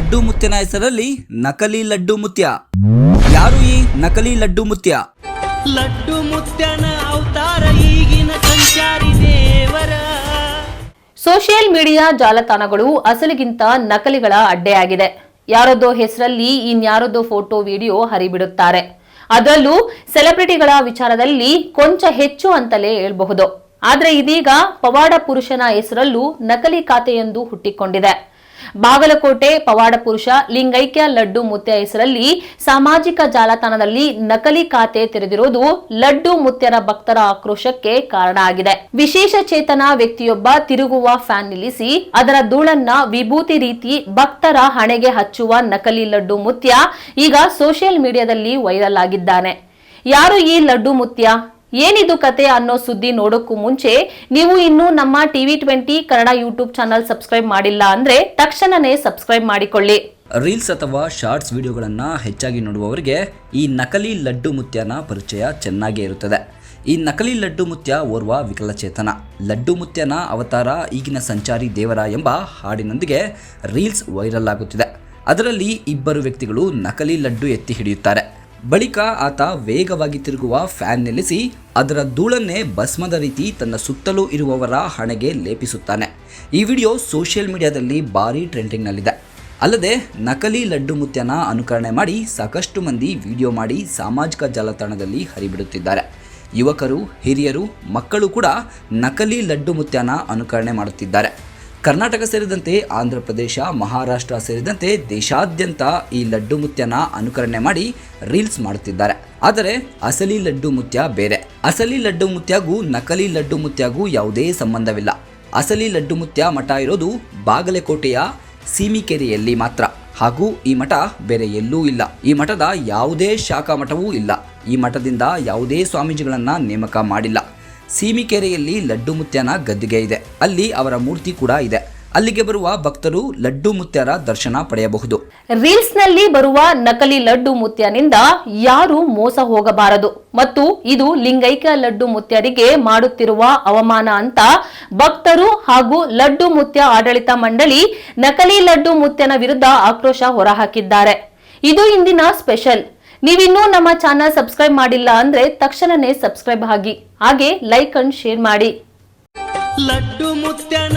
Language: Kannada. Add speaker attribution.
Speaker 1: ಲಡ್ಡು ಮುತ್ಯನ ಹೆಸರಲ್ಲಿ ನಕಲಿ ಲಡ್ಡು ಮುತ್ಯ. ಯಾರು ಈ ನಕಲಿ ಲಡ್ಡು ಮುತ್ಯ?
Speaker 2: ಲಡ್ಡು ಮುತ್ಯನ ಅವತಾರ ಈಗಿನ ಸಂಚಾರಿ ದೇವರ.
Speaker 3: ಸೋಷಿಯಲ್ ಮೀಡಿಯಾ ಜಾಲತಾಣಗಳು ಅಸಲಿಗಿಂತ ನಕಲಿಗಳ ಅಡ್ಡೆಯಾಗಿದೆ. ಯಾರದ್ದೋ ಹೆಸರಲ್ಲಿ ಇನ್ಯಾರದ್ದೋ ಫೋಟೋ ವಿಡಿಯೋ ಹರಿಬಿಡುತ್ತಾರೆ. ಅದರಲ್ಲೂ ಸೆಲೆಬ್ರಿಟಿಗಳ ವಿಚಾರದಲ್ಲಿ ಕೊಂಚ ಹೆಚ್ಚು ಅಂತಲೇ ಹೇಳಬಹುದು. ಆದರೆ ಇದೀಗ ಪವಾಡ ಪುರುಷನ ಹೆಸರಲ್ಲೂ ನಕಲಿ ಖಾತೆಯೊಂದು ಹುಟ್ಟಿಕೊಂಡಿದೆ. ಬಾಗಲಕೋಟೆ, ಪವಾಡ ಪುರುಷ, ಲಿಂಗೈಕ್ಯ, ಲಡ್ಡು ಮುತ್ಯ ಹೆಸರಲ್ಲಿ ಸಾಮಾಜಿಕ ಜಾಲತಾಣದಲ್ಲಿ ನಕಲಿ ಖಾತೆ ತೆರೆದಿರುವುದು ಲಡ್ಡು ಮುತ್ಯರ ಭಕ್ತರ ಆಕ್ರೋಶಕ್ಕೆ ಕಾರಣ ಆಗಿದೆ. ವಿಶೇಷ ಚೇತನ ವ್ಯಕ್ತಿಯೊಬ್ಬ ತಿರುಗುವ ಫ್ಯಾನ್ ನಿಲ್ಲಿಸಿ ಅದರ ಧೂಳನ್ನ ವಿಭೂತಿ ರೀತಿ ಭಕ್ತರ ಹಣೆಗೆ ಹಚ್ಚುವ ನಕಲಿ ಲಡ್ಡು ಮುತ್ಯ ಈಗ ಸೋಷಿಯಲ್ ಮೀಡಿಯಾದಲ್ಲಿ ವೈರಲ್ ಆಗಿದ್ದಾನೆ. ಯಾರು ಈ ಲಡ್ಡು ಮುತ್ಯ? ಏನಿದು ಕತೆ ಅನ್ನೋ ಸುದ್ದಿ ನೋಡೋಕ್ಕೂ ಮುಂಚೆ, ನೀವು ಇನ್ನೂ ನಮ್ಮ TV twenty Kannada YouTube channel subscribe ಮಾಡಿಲ್ಲ ಅಂದ್ರೆ ತಕ್ಷಣನೇ ಸಬ್ಸ್ಕ್ರೈಬ್ ಮಾಡಿಕೊಳ್ಳಿ.
Speaker 1: ರೀಲ್ಸ್ ಅಥವಾ ಶಾರ್ಟ್ಸ್ ವಿಡಿಯೋಗಳನ್ನು ಹೆಚ್ಚಾಗಿ ನೋಡುವವರಿಗೆ ಈ ನಕಲಿ ಲಡ್ಡು ಮುತ್ಯನ ಪರಿಚಯ ಚೆನ್ನಾಗೇ ಇರುತ್ತದೆ. ಈ ನಕಲಿ ಲಡ್ಡು ಮುತ್ಯ ಓರ್ವ ವಿಕಲಚೇತನ. ಲಡ್ಡು ಮುತ್ಯನ ಅವತಾರ ಈಗಿನ ಸಂಚಾರಿ ದೇವರ ಎಂಬ ಹಾಡಿನೊಂದಿಗೆ ರೀಲ್ಸ್ ವೈರಲ್ ಆಗುತ್ತಿದೆ. ಅದರಲ್ಲಿ ಇಬ್ಬರು ವ್ಯಕ್ತಿಗಳು ನಕಲಿ ಲಡ್ಡು ಎತ್ತಿ ಹಿಡಿಯುತ್ತಾರೆ. ಬಳಿಕ ಆತ ವೇಗವಾಗಿ ತಿರುಗುವ ಫ್ಯಾನ್ ನಿಲ್ಲಿಸಿ ಅದರ ಧೂಳನ್ನೇ ಭಸ್ಮದ ರೀತಿ ತನ್ನ ಸುತ್ತಲೂ ಇರುವವರ ಹಣೆಗೆ ಲೇಪಿಸುತ್ತಾನೆ. ಈ ವಿಡಿಯೋ ಸೋಷಿಯಲ್ ಮೀಡಿಯಾದಲ್ಲಿ ಭಾರೀ ಟ್ರೆಂಡಿಂಗ್ನಲ್ಲಿದೆ. ಅಲ್ಲದೆ ನಕಲಿ ಲಡ್ಡು ಮುತ್ಯನ ಅನುಕರಣೆ ಮಾಡಿ ಸಾಕಷ್ಟು ಮಂದಿ ವಿಡಿಯೋ ಮಾಡಿ ಸಾಮಾಜಿಕ ಜಾಲತಾಣದಲ್ಲಿ ಹರಿಬಿಡುತ್ತಿದ್ದಾರೆ. ಯುವಕರು, ಹಿರಿಯರು, ಮಕ್ಕಳು ಕೂಡ ನಕಲಿ ಲಡ್ಡು ಮುತ್ಯನ ಅನುಕರಣೆ ಮಾಡುತ್ತಿದ್ದಾರೆ. ಕರ್ನಾಟಕ ಸೇರಿದಂತೆ ಆಂಧ್ರ ಪ್ರದೇಶ ಮಹಾರಾಷ್ಟ್ರ ಸೇರಿದಂತೆ ದೇಶಾದ್ಯಂತ ಈ ಲಡ್ಡು ಮುತ್ಯನ ಅನುಕರಣೆ ಮಾಡಿ ರೀಲ್ಸ್ ಮಾಡುತ್ತಿದ್ದಾರೆ. ಆದರೆ ಅಸಲಿ ಲಡ್ಡು ಮುತ್ಯ ಬೇರೆ. ಅಸಲಿ ಲಡ್ಡು ಮುತ್ಯಾಗೂ ನಕಲಿ ಲಡ್ಡು ಮುತ್ಯಾಗೂ ಯಾವುದೇ ಸಂಬಂಧವಿಲ್ಲ. ಅಸಲಿ ಲಡ್ಡು ಮುತ್ಯ ಮಠ ಇರೋದು ಬಾಗಲಕೋಟೆಯ ಸೀಮಿಕೆರೆಯಲ್ಲಿ ಮಾತ್ರ. ಹಾಗೂ ಈ ಮಠ ಬೇರೆ ಎಲ್ಲೂ ಇಲ್ಲ. ಈ ಮಠದ ಯಾವುದೇ ಶಾಖಾ ಮಠವೂ ಇಲ್ಲ. ಈ ಮಠದಿಂದ ಯಾವುದೇ ಸ್ವಾಮೀಜಿಗಳನ್ನು ನೇಮಕ ಮಾಡಿಲ್ಲ. ಸೀಮಿಕೆರೆಯಲ್ಲಿ ಲಡ್ಡು ಮುತ್ಯನ ಗದ್ದಿಗೆ ಇದೆ. ಅಲ್ಲಿ ಅವರ ಮೂರ್ತಿ ಕೂಡ ಇದೆ. ಅಲ್ಲಿಗೆ ಬರುವ ಭಕ್ತರು ಲಡ್ಡು ಮುತ್ಯರ ದರ್ಶನ ಪಡೆಯಬಹುದು.
Speaker 3: ರೀಲ್ಸ್ನಲ್ಲಿ ಬರುವ ನಕಲಿ ಲಡ್ಡು ಮುತ್ಯನಿಂದ ಯಾರು ಮೋಸ ಹೋಗಬಾರದು. ಮತ್ತು ಇದು ಲಿಂಗೈಕ್ಯ ಲಡ್ಡು ಮುತ್ಯರಿಗೆ ಮಾಡುತ್ತಿರುವ ಅವಮಾನ ಅಂತ ಭಕ್ತರು ಹಾಗೂ ಲಡ್ಡು ಮುತ್ಯ ಆಡಳಿತ ಮಂಡಳಿ ನಕಲಿ ಲಡ್ಡು ಮುತ್ಯನ ವಿರುದ್ಧ ಆಕ್ರೋಶ ಹೊರಹಾಕಿದ್ದಾರೆ. ಇದು ಇಂದಿನ ಸ್ಪೆಷಲ್. ನೀವಿನ್ನೂ ನಮ್ಮ ಚಾನಲ್ ಸಬ್ಸ್ಕ್ರೈಬ್ ಮಾಡಿಲ್ಲ ಅಂದ್ರೆ ತಕ್ಷಣನೇ ಸಬ್ಸ್ಕ್ರೈಬ್ ಆಗಿ. ಹಾಗೆ ಲೈಕ್ ಅಂಡ್ ಶೇರ್ ಮಾಡಿ.
Speaker 2: ಲಡ್ಡು ಮುತ್ಯನ